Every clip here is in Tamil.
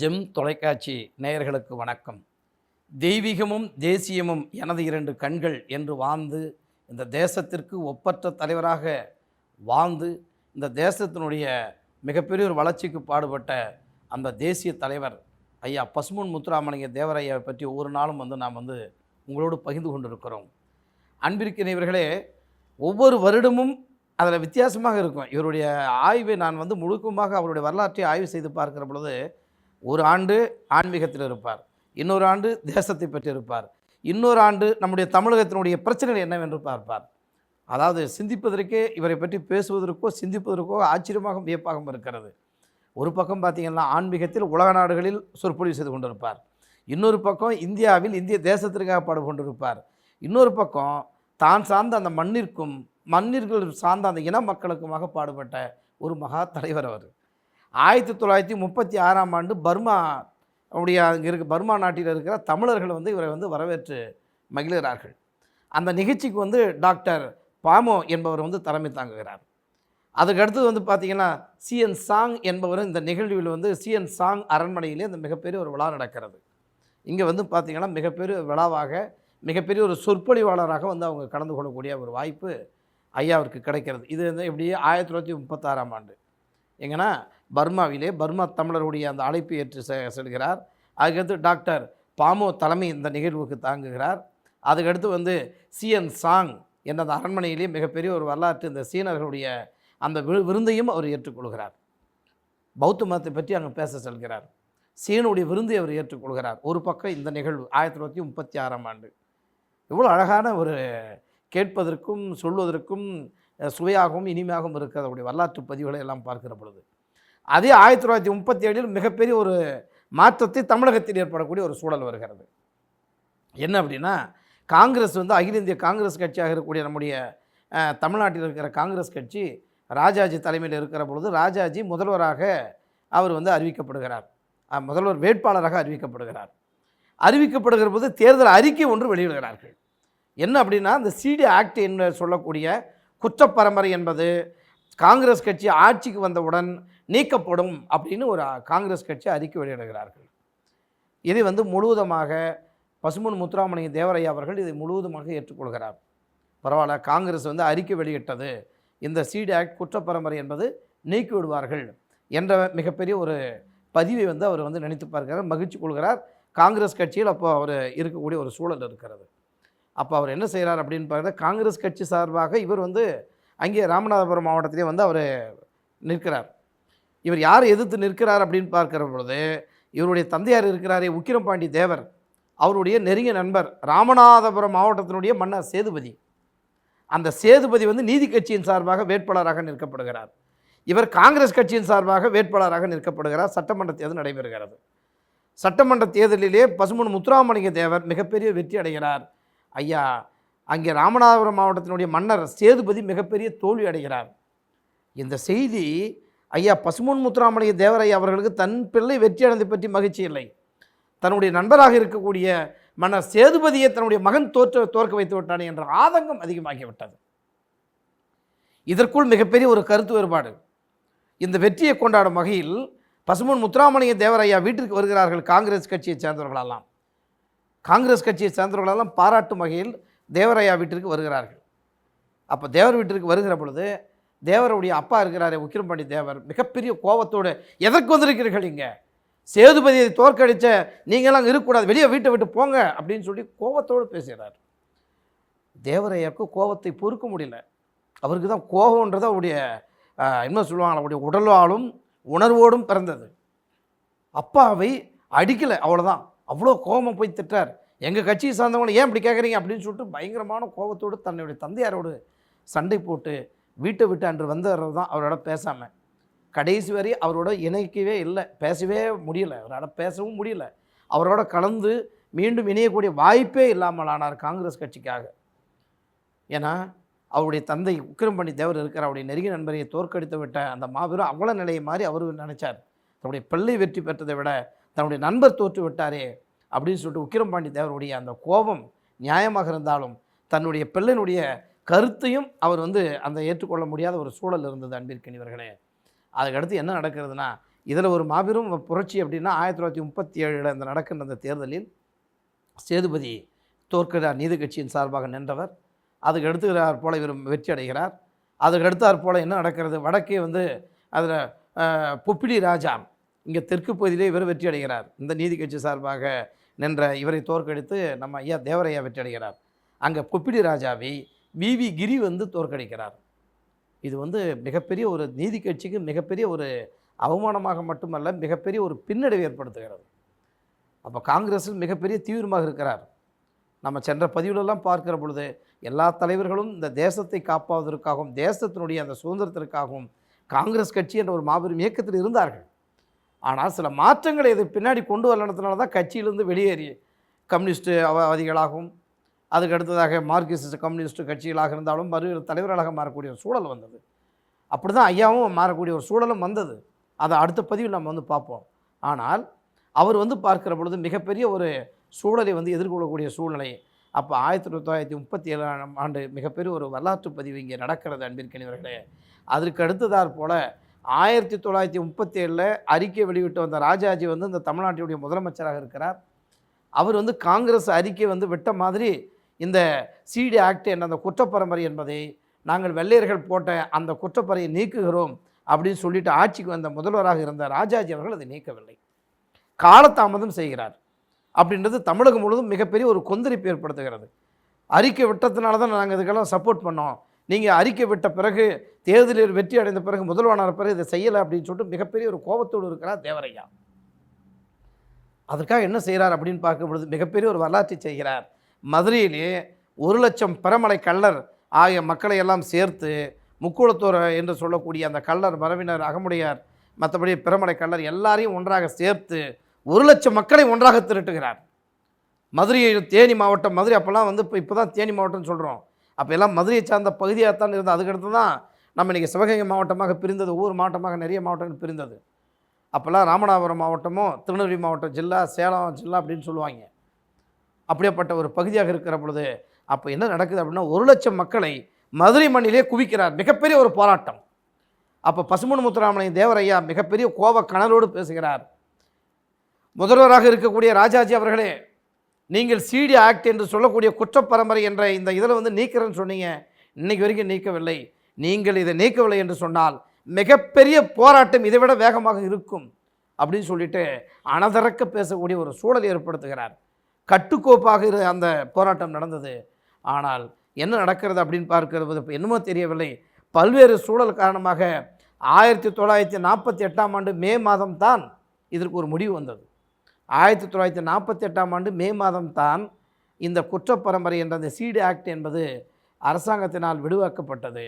ஜெம் தொலைக்காட்சி நேயர்களுக்கு வணக்கம். தெய்வீகமும் தேசியமும் எனது இரண்டு கண்கள் என்று வாழ்ந்து இந்த தேசத்திற்கு ஒப்பற்ற தலைவராக வாழ்ந்து இந்த தேசத்தினுடைய மிகப்பெரிய ஒரு வளர்ச்சிக்கு பாடுபட்ட அந்த தேசிய தலைவர் ஐயா பசுமன் முத்துராமலிங்க தேவரையாவை பற்றி ஒவ்வொரு நாளும் வந்து நாம் வந்து உங்களோடு பகிர்ந்து கொண்டிருக்கிறோம். அன்பிற்கினவர்களே ஒவ்வொரு வருடமும் அதில் வித்தியாசமாக இருக்கும். இவருடைய ஆய்வை நான் வந்து முழுக்கமாக அவருடைய வரலாற்றை ஆய்வு செய்து பார்க்கிற பொழுது ஒரு ஆண்டு ஆன்மீகத்தில் இருப்பார். இன்னொரு ஆண்டு தேசத்தை பற்றி இருப்பார். இன்னொரு ஆண்டு நம்முடைய தமிழகத்தினுடைய பிரச்சனைகள் என்னவென்று பார்ப்பார். அதாவது சிந்திப்பதற்கே இவரை பற்றி பேசுவதற்கோ சிந்திப்பதற்கோ ஆச்சரியமாகவும் வியப்பாகவும் இருக்கிறது. ஒரு பக்கம் பார்த்தீங்கன்னா ஆன்மீகத்தில் உலக நாடுகளில் சொற்பொழிவு செய்து கொண்டிருப்பார். இன்னொரு பக்கம் இந்தியாவில் இந்திய தேசத்திற்காக பாடு கொண்டிருப்பார் இன்னொரு பக்கம் தான் சார்ந்த அந்த மண்ணிற்கும் மண்ணிற்கள் சார்ந்த அந்த இன மக்களுக்குமாக பாடுபட்ட ஒரு மகா தலைவர் அவர். ஆயிரத்தி தொள்ளாயிரத்தி முப்பத்தி ஆறாம் ஆண்டு பர்மா உடைய அங்கே இருக்க பர்மா நாட்டில் இருக்கிற தமிழர்கள் வந்து இவரை வந்து வரவேற்று மகிழ்கிறார்கள். அந்த நிகழ்ச்சிக்கு வந்து டாக்டர் பாமோ என்பவர் வந்து தலைமை தாங்குகிறார். அதுக்கு அடுத்தது வந்து பார்த்திங்கன்னா சிஎன் சாங் என்பவர் இந்த நிகழ்வில் வந்து சிஎன் சாங் அரண்மனையிலே இந்த மிகப்பெரிய ஒரு விழா நடக்கிறது. இங்கே வந்து பார்த்திங்கன்னா மிகப்பெரிய விழாவாக மிகப்பெரிய ஒரு சொற்பொழிவாளராக வந்து அவங்க கலந்து கொள்ளக்கூடிய ஒரு வாய்ப்பு ஐயாவிற்கு கிடைக்கிறது. இது வந்து எப்படி ஆயிரத்தி தொள்ளாயிரத்தி முப்பத்தாறாம் ஆண்டு. எங்கன்னா பர்மாவிலே பர்மா தமிழருடைய அந்த அழைப்பு ஏற்று செ செல்கிறார். அதுக்கடுத்து டாக்டர் பாமோ தலைமை இந்த நிகழ்வுக்கு தாங்குகிறார். அதுக்கடுத்து வந்து சிஎன் சாங் என்ற அந்த அரண்மனையிலே மிகப்பெரிய ஒரு வரலாற்று இந்த சீனர்களுடைய அந்த விரு விருந்தையும் அவர் ஏற்றுக்கொள்கிறார். பௌத்த மதத்தை பற்றி அங்கே பேச செல்கிறார். சீனுடைய விருந்தை அவர் ஏற்றுக்கொள்கிறார். ஒரு பக்கம் இந்த நிகழ்வு ஆயிரத்தி தொள்ளாயிரத்தி முப்பத்தி ஆறாம் ஆண்டு. இவ்வளோ அழகான ஒரு கேட்பதற்கும் சொல்வதற்கும் சுவையாகவும் இனிமையாகவும் இருக்கிற அவருடைய வரலாற்று பதிவுகளை எல்லாம் பார்க்கிற பொழுது. அதே ஆயிரத்தி தொள்ளாயிரத்தி முப்பத்தி ஏழில் மிகப்பெரிய ஒரு மாற்றத்தை தமிழகத்தில் ஏற்படக்கூடிய ஒரு சூழல் வருகிறது. என்ன அப்படின்னா காங்கிரஸ் வந்து அகில இந்திய காங்கிரஸ் கட்சியாக இருக்கக்கூடிய நம்முடைய தமிழ்நாட்டில் இருக்கிற காங்கிரஸ் கட்சி ராஜாஜி தலைமையில் இருக்கிற பொழுது ராஜாஜி முதல்வராக அவர் வந்து அறிவிக்கப்படுகிறார். முதல்வர் வேட்பாளராக அறிவிக்கப்படுகிறார். அறிவிக்கப்படுகிற போது தேர்தல் அறிக்கை ஒன்று வெளியிடுகிறார்கள். என்ன அப்படின்னா இந்த சிடி ஆக்ட் என்று சொல்லக்கூடிய குற்றப்பரம்பரை என்பது காங்கிரஸ் கட்சி ஆட்சிக்கு வந்தவுடன் நீக்கப்படும் அப்படின்னு ஒரு காங்கிரஸ் கட்சி அறிக்கை வெளியிடுகிறார்கள். இதை வந்து முழுவதுமாக பசுமன் முத்துராமலிங்க தேவரையா அவர்கள் இதை முழுவதுமாக ஏற்றுக்கொள்கிறார். பரவாயில்ல காங்கிரஸ் வந்து அறிக்கை வெளியிட்டது. இந்த சிடி ஆக்ட் குற்றப்பரம்பரை என்பது நீக்கி விடுவார்கள் என்ற மிகப்பெரிய ஒரு பதிவை வந்து அவர் வந்து நினைத்து பார்க்கிறார் மகிழ்ச்சி கொள்கிறார். காங்கிரஸ் கட்சியில் அப்போ அவர் இருக்கக்கூடிய ஒரு சூழல் இருக்கிறது. அப்போ அவர் என்ன செய்கிறார் அப்படின்னு பார்த்தா காங்கிரஸ் கட்சி சார்பாக இவர் வந்து அங்கே ராமநாதபுரம் மாவட்டத்திலே வந்து அவர் நிற்கிறார். இவர் யார் எதிர்த்து நிற்கிறார் அப்படின்னு பார்க்கிற பொழுது இவருடைய தந்தையார் இருக்கிறாரே உக்கிரம்பாண்டி தேவர். அவருடைய நெருங்கிய நண்பர் ராமநாதபுரம் மாவட்டத்தினுடைய மன்னர் சேதுபதி. அந்த சேதுபதி வந்து நீதி கட்சியின் சார்பாக வேட்பாளராக நிற்கப்படுகிறார். இவர் காங்கிரஸ் கட்சியின் சார்பாக வேட்பாளராக நிற்கப்படுகிறார். சட்டமன்ற தேர்தல் நடைபெறுகிறது. சட்டமன்ற தேர்தலிலே பசுமன் முத்துராமலிங்க தேவர் மிகப்பெரிய வெற்றி அடைகிறார். ஐயா அங்கே ராமநாதபுரம் மாவட்டத்தினுடைய மன்னர் சேதுபதி மிகப்பெரிய தோல்வி அடைகிறார். இந்த செய்தி ஐயா பசுமன் முத்துராமலிங்க தேவரையா அவர்களுக்கு தன் பிள்ளை வெற்றி அடைந்து பற்றி மகிழ்ச்சி இல்லை. தன்னுடைய நண்பராக இருக்கக்கூடிய மன்னர் சேதுபதியை தன்னுடைய மகன் தோற்ற தோற்க வைத்து விட்டானே என்ற ஆதங்கம் அதிகமாகிவிட்டது. இதற்குள் மிகப்பெரிய ஒரு கருத்து வேறுபாடு. இந்த வெற்றியை கொண்டாடும் வகையில் பசுமன் முத்துராமலிங்க தேவரையா வீட்டிற்கு வருகிறார்கள் காங்கிரஸ் கட்சியைச் சேர்ந்தவர்களெல்லாம். காங்கிரஸ் கட்சியை சேர்ந்தவர்களெல்லாம் பாராட்டும் வகையில் தேவரையா வீட்டிற்கு வருகிறார்கள். அப்போ தேவர் வீட்டிற்கு வருகிற பொழுது தேவருடைய அப்பா இருக்கிறாரே உக்கிரம்பாண்டி தேவர். மிகப்பெரிய கோபத்தோடு எதற்கு வந்திருக்கிறீர்கள் இங்கே? சேதுபதியை தோற்கடித்த நீங்களாம் இருக்கக்கூடாது வெளியே வீட்டை விட்டு போங்க அப்படின்னு சொல்லி கோபத்தோடு பேசுகிறார். தேவரையாவுக்கு கோபத்தை பொறுக்க முடியல. அவருக்கு தான் கோபம்ன்றது அவருடைய என்ன சொல்லுவாங்க அவருடைய உடலாலும் உணர்வோடும் பிறந்தது. அப்பாவை அடிக்கலை அவ்வளோதான் அவ்வளோ கோபம் போய் திட்டார் எங்கள் கட்சியை சார்ந்தவங்களை ஏன் இப்படி கேட்குறீங்க அப்படின்னு சொல்லிட்டு பயங்கரமான கோபத்தோடு தன்னுடைய தந்தையாரோடு சண்டை போட்டு வீட்டை விட்டு அன்று வந்தவர் தான் அவரோட பேசாமல் கடைசி வரை அவரோட இணைக்கவே இல்லை. பேசவே முடியல. அவரால் பேசவும் முடியல. அவரோட கலந்து மீண்டும் இணையக்கூடிய வாய்ப்பே இல்லாமல் ஆனார் காங்கிரஸ் கட்சிக்காக. ஏன்னா அவருடைய தந்தை உக்கிரம்பண்ணி தேவர் இருக்கிற அவருடைய நெருங்கிய நண்பரை தோற்கடித்து விட்ட அந்த மாபெரும் அவல நிலையை மாதிரி அவர் நினைச்சார். தன்னுடைய பிள்ளை வெற்றி பெற்றதை விட தன்னுடைய நண்பர் தோற்று விட்டாரே அப்படின்னு சொல்லிட்டு உக்கிரம்பாண்டி தேவருடைய அந்த கோபம் நியாயமாக இருந்தாலும் தன்னுடைய பிள்ளையினுடைய கருத்தையும் அவர் வந்து அந்த ஏற்றுக்கொள்ள முடியாத ஒரு சூழல் இருந்தது அன்பிற்கினிவர்களே அதுக்கடுத்து என்ன நடக்கிறதுனா இதில் ஒரு மாபெரும் புரட்சி அப்படின்னா ஆயிரத்தி தொள்ளாயிரத்தி முப்பத்தி ஏழில் அந்த நடக்கின்ற அந்த தேர்தலில் சேதுபதி தோற்கிறார் நீதி கட்சியின் சார்பாக நின்றவர். அதுக்கு எடுத்துக்கிறார் போல இவர் வெற்றி அடைகிறார். அதுக்கு அடுத்தாற் போல் என்ன நடக்கிறது? வடக்கே வந்து அதில் புப்பிலி ராஜா இங்கே தெற்கு பகுதியிலே இவர் வெற்றி அடைகிறார். இந்த நீதி கட்சி சார்பாக நின்ற இவரை தோற்கடித்து நம்ம ஐயா தேவரையா வெற்றி அடைகிறார். அங்கே கொப்பிடி ராஜாவை விவி கிரி வந்து தோற்கடிக்கிறார். இது வந்து மிகப்பெரிய ஒரு நீதி கட்சிக்கு மிகப்பெரிய ஒரு அவமானமாக மட்டுமல்ல மிகப்பெரிய ஒரு பின்னடைவு ஏற்படுத்துகிறது. அப்போ காங்கிரஸில் மிகப்பெரிய தீவிரமாக இருக்கிறார். நம்ம சென்ற பதிவுலெல்லாம் பார்க்கிற பொழுது எல்லா தலைவர்களும் இந்த தேசத்தை காப்பாவதற்காகவும் தேசத்தினுடைய அந்த சுதந்திரத்திற்காகவும் காங்கிரஸ் கட்சி என்ற ஒரு மாபெரும் இயக்கத்தில் இருந்தார்கள். ஆனால் சில மாற்றங்களை இது பின்னாடி கொண்டு வரலனதுனால தான் கட்சியிலிருந்து வெளியேறி கம்யூனிஸ்ட்டு அவதிகளாகவும் அதுக்கு அடுத்ததாக மார்க்சிஸ்ட் கம்யூனிஸ்ட் கட்சிகளாக இருந்தாலும் மறு தலைவர்களாக மாறக்கூடிய ஒரு சூழல் வந்தது. அப்படி தான் ஐயாவும் மாறக்கூடிய ஒரு சூழலும் வந்தது. அதை அடுத்த பதிவில் நம்ம வந்து பார்ப்போம். ஆனால் அவர் வந்து பார்க்கிற பொழுது மிகப்பெரிய ஒரு சூழலை வந்து எதிர்கொள்ளக்கூடிய சூழ்நிலை. அப்போ ஆயிரத்தி தொள்ளாயிரத்தி முப்பத்தி ஏழாம் ஆண்டு மிகப்பெரிய ஒரு வரலாற்று பதிவு இங்கே நடக்கிறது அன்பிற்கணிவர்களே அதற்கு அடுத்ததாற் போல் ஆயிரத்தி தொள்ளாயிரத்தி முப்பத்தி ஏழில் அறிக்கை வெளியிட்டு வந்த ராஜாஜி வந்து இந்த தமிழ்நாட்டினுடைய முதலமைச்சராக இருக்கிறார். அவர் வந்து காங்கிரஸ் அறிக்கை வந்து விட்ட மாதிரி இந்த சிடி ஆக்ட் என்ற அந்த குற்றப்பரம்பரை என்பதை நாங்கள் வெள்ளையர்கள் போட்ட அந்த குற்றப்பறையை நீக்குகிறோம் அப்படின்னு சொல்லிட்டு ஆட்சிக்கு வந்த முதல்வராக இருந்த ராஜாஜி அவர்கள் அதை நீக்கவில்லை. காலதாமதம் செய்கிறார். அப்படின்றது தமிழகம் முழுவதும் மிகப்பெரிய ஒரு கொந்தளிப்பு ஏற்படுத்துகிறது. அறிக்கை விட்டதுனால தான் நாங்கள் இதுக்கெல்லாம் சப்போர்ட் பண்ணோம். நீங்கள் அறிக்கை விட்ட பிறகு தேர்தலில் வெற்றி அடைந்த பிறகு முதல்வனான பிறகு இதை செய்யலை அப்படின்னு சொல்லிட்டு மிகப்பெரிய ஒரு கோபத்தோடு இருக்கிறார் தேவரையா. அதற்காக என்ன செய்கிறார் அப்படின்னு பார்க்கும் பொழுது மிகப்பெரிய ஒரு வரலாற்றை செய்கிறார். மதுரையிலே ஒரு லட்சம் பரமலை கள்ளர் ஆகிய மக்களை எல்லாம் சேர்த்து முக்கூலத்தோர் என்று சொல்லக்கூடிய அந்த கள்ளர் மரவினர் அகமுடையார் மற்றபடி பிரமலை கள்ளர் எல்லாரையும் ஒன்றாக சேர்த்து ஒரு லட்சம் மக்களை ஒன்றாக திரட்டுகிறார். மதுரையை தேனி மாவட்டம் மதுரை அப்போல்லாம் வந்து இப்போ இப்போ தான் தேனி மாவட்டம்னு சொல்கிறோம் அப்போ எல்லாம் மதுரையை சார்ந்த பகுதியாகத்தான் இருந்தது. அதுக்கடுத்து தான் நம்ம இன்றைக்கி சிவகங்கை மாவட்டமாக பிரிந்தது ஒவ்வொரு மாவட்டமாக நிறைய மாவட்டங்கள் பிரிந்தது. அப்போல்லாம் ராமநாதபுரம் மாவட்டமும் திருநெல்வேலி மாவட்டம் ஜில்லா சேலம் ஜில்லா அப்படின்னு சொல்லுவாங்க. அப்படியேப்பட்ட ஒரு பகுதியாக இருக்கிற பொழுது அப்போ என்ன நடக்குது அப்படின்னா ஒரு லட்சம் மக்களை மதுரை மண்ணிலே குவிக்கிறார். மிகப்பெரிய ஒரு போராட்டம். அப்போ பசுமன் முத்துராமலிங்க தேவரையா மிகப்பெரிய கோப கணலோடு பேசுகிறார். முதல்வராக இருக்கக்கூடிய ராஜாஜி அவர்களே நீங்கள் சிடி ஆக்ட் என்று சொல்லக்கூடிய குற்றப்பரம்பரை என்ற இந்த இதில் வந்து நீக்கிறேன்னு சொன்னீங்க. இன்னைக்கு வரைக்கும் நீக்கவில்லை. நீங்கள் இதை நீக்கவில்லை என்று சொன்னால் மிகப்பெரிய போராட்டம் இதைவிட வேகமாக இருக்கும் அப்படின்னு சொல்லிட்டு அனதரக்க பேசக்கூடிய ஒரு சூழல் ஏற்படுத்துகிறார். கட்டுக்கோப்பாக இரு அந்த போராட்டம் நடந்தது. ஆனால் என்ன நடக்கிறது அப்படின்னு பார்க்கிறது இப்போ என்னமோ தெரியவில்லை. பல்வேறு சூழல் காரணமாக ஆயிரத்தி தொள்ளாயிரத்தி நாற்பத்தி எட்டாம் ஆண்டு மே மாதம் தான் இதற்கு ஒரு முடிவு வந்தது. ஆயிரத்தி தொள்ளாயிரத்தி நாற்பத்தி எட்டாம் ஆண்டு மே மாதம் தான் இந்த குற்றப்பரம்பரை என்ற அந்த சீடு ஆக்ட் என்பது அரசாங்கத்தினால் விடுவாக்கப்பட்டது.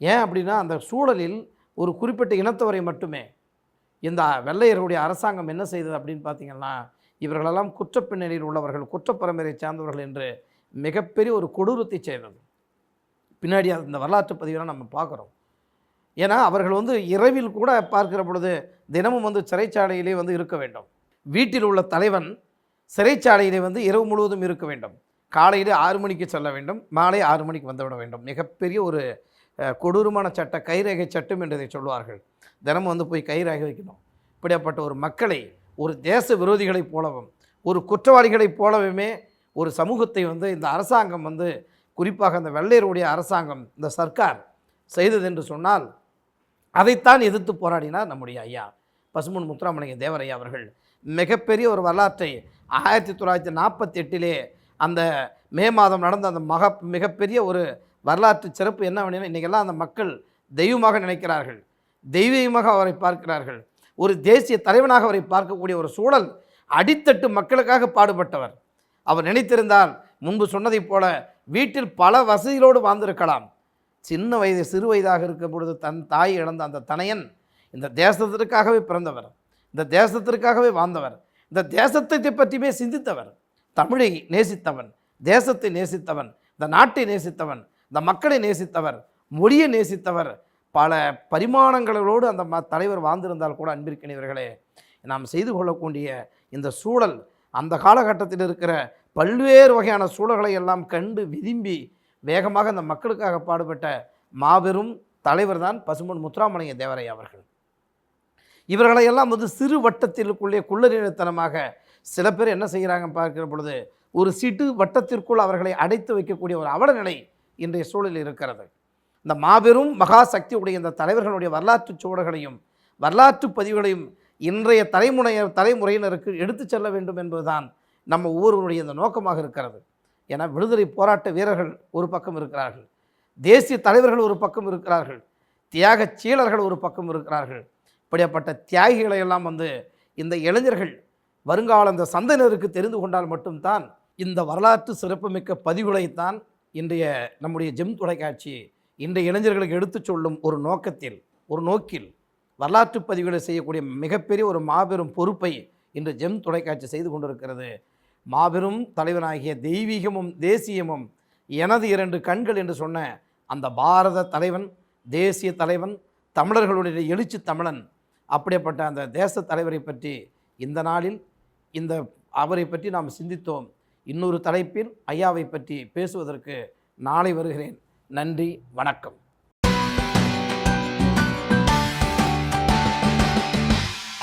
ஏன் அப்படின்னா அந்த சூழலில் ஒரு குறிப்பிட்ட இனத்தவரை மட்டுமே இந்த வெள்ளையர்களுடைய அரசாங்கம் என்ன செய்தது அப்படின்னு பார்த்தீங்கன்னா இவர்களெல்லாம் குற்றப்பின்னணியில் உள்ளவர்கள் குற்றப்பரம்பரை சார்ந்தவர்கள் என்று மிகப்பெரிய ஒரு கொடூரத்தை செய்தது. பின்னாடி அந்த வரலாற்று பதிவெல்லாம் நம்ம பார்க்குறோம். ஏன்னா அவர்கள் வந்து இரவில் கூட பார்க்கிற பொழுது தினமும் வந்து சிறைச்சாலையிலே வந்து இருக்க வேண்டும். வீட்டில் உள்ள தலைவன் சிறைச்சாலையிலே வந்து இரவு முழுவதும் இருக்க வேண்டும். காலையிலே ஆறு மணிக்கு செல்ல வேண்டும். மாலை ஆறு மணிக்கு வந்துவிட வேண்டும். மிகப்பெரிய ஒரு கொடூரமான சட்ட கைரேகை சட்டம் என்று இதை சொல்வார்கள். தினமும் வந்து போய் கைரேகை வைக்கணும். இப்படியாப்பட்ட ஒரு மக்களை ஒரு தேச விரோதிகளைப் போலவும் ஒரு குற்றவாளிகளைப் போலவுமே ஒரு சமூகத்தை வந்து இந்த அரசாங்கம் வந்து குறிப்பாக அந்த வெள்ளையருடைய அரசாங்கம் இந்த சர்க்கார் செய்தது என்று சொன்னால் அதைத்தான் எதிர்த்து போராடினார் நம்முடைய ஐயா பசுமன் முத்துராமலிங்க தேவரையா அவர்கள். மிகப்பெரிய ஒரு வரலாற்றை ஆயிரத்தி தொள்ளாயிரத்தி நாற்பத்தி எட்டிலே அந்த மே மாதம் நடந்த அந்த மக மிகப்பெரிய ஒரு வரலாற்று சிறப்பு என்ன அப்படின்னா இன்றைக்கெல்லாம் அந்த மக்கள் தெய்வமாக நினைக்கிறார்கள். தெய்வீகமாக அவரை பார்க்கிறார்கள். ஒரு தேசிய தலைவனாக அவரை பார்க்கக்கூடிய ஒரு சூழல் அடித்தட்டு மக்களுக்காக பாடுபட்டவர். அவர் நினைத்திருந்தால் முன்பு சொன்னதைப் போல வீட்டில் பல வசதிகளோடு வாழ்ந்திருக்கலாம். சின்ன வயது சிறு வயதாக இருக்கும் பொழுது தன் தாய் இழந்த அந்த தனையன் இந்த தேசத்திற்காகவே பிறந்தவர். இந்த தேசத்திற்காகவே வாழ்ந்தவர். இந்த தேசத்தை பற்றியுமே சிந்தித்தவர். தமிழை நேசித்தவன் தேசத்தை நேசித்தவன் இந்த நாட்டை நேசித்தவன் இந்த மக்களை நேசித்தவர் மொழியை நேசித்தவர் பல பரிமாணங்களோடு அந்த ம தலைவர் வாழ்ந்திருந்தால் கூட அன்பிற்கினியவர்களே நாம் செய்து கொள்ளக்கூடிய இந்த சூழல் அந்த காலகட்டத்தில் இருக்கிற பல்வேறு வகையான சூழல்களை எல்லாம் கண்டு விரும்பி வேகமாக அந்த மக்களுக்காக பாடுபட்ட மாபெரும் தலைவர் தான் பசுமன் முத்துராமலிங்க தேவரை அவர்கள். இவர்களையெல்லாம் வந்து சிறு வட்டத்திற்குள்ளே குள்ளறித்தனமாக சில பேர் என்ன செய்கிறாங்க பார்க்கிற பொழுது ஒரு சிட்டு வட்டத்திற்குள் அவர்களை அடைத்து வைக்கக்கூடிய ஒரு அவலநிலை இன்றைய சூழலில் இருக்கிறது. இந்த மாபெரும் மகா சக்தி உடைய இந்த தலைவர்களுடைய வரலாற்று சுவடுகளையும் வரலாற்று பதிவுகளையும் இன்றைய தலைமுறைய தலைமுறையினருக்கு எடுத்துச் செல்ல வேண்டும் என்பதுதான் நம்ம ஒவ்வொருவருடைய இந்த நோக்கமாக இருக்கிறது. ஏன்னா விடுதலை போராட்ட வீரர்கள் ஒரு பக்கம் இருக்கிறார்கள். தேசிய தலைவர்கள் ஒரு பக்கம் இருக்கிறார்கள். தியாகச் சீலர்கள் ஒரு பக்கம் இருக்கிறார்கள். இப்படியாப்பட்ட தியாகிகளை எல்லாம் வந்து இந்த இளைஞர்கள் வருங்கால இந்த சந்தையினருக்கு தெரிந்து கொண்டால் மட்டும்தான் இந்த வரலாற்று சிறப்புமிக்க பதிவுகளைத்தான் இன்றைய நம்முடைய ஜெம் தொலைக்காட்சி இன்றைய இளைஞர்களுக்கு எடுத்துச் சொல்லும் ஒரு நோக்கத்தில் ஒரு நோக்கில் வரலாற்று பதிவுகளை செய்யக்கூடிய மிகப்பெரிய ஒரு மாபெரும் பொறுப்பை இன்று ஜெம் தொலைக்காட்சி செய்து கொண்டிருக்கிறது. மாபெரும் தலைவனாகிய தெய்வீகமும் தேசியமும் எனது இரண்டு கண்கள் என்று சொன்ன அந்த பாரத தலைவன் தேசிய தலைவன் தமிழர்களுடைய எழுச்சி தமிழன் அப்படிப்பட்ட அந்த தேச தலைவரை பற்றி இந்த நாளில் இந்த அவரை பற்றி நாம் சிந்தித்தோம். இன்னொரு தலைப்பில் ஐயாவை பற்றி பேசுவதற்கு நாளை வருகிறேன். நன்றி வணக்கம்.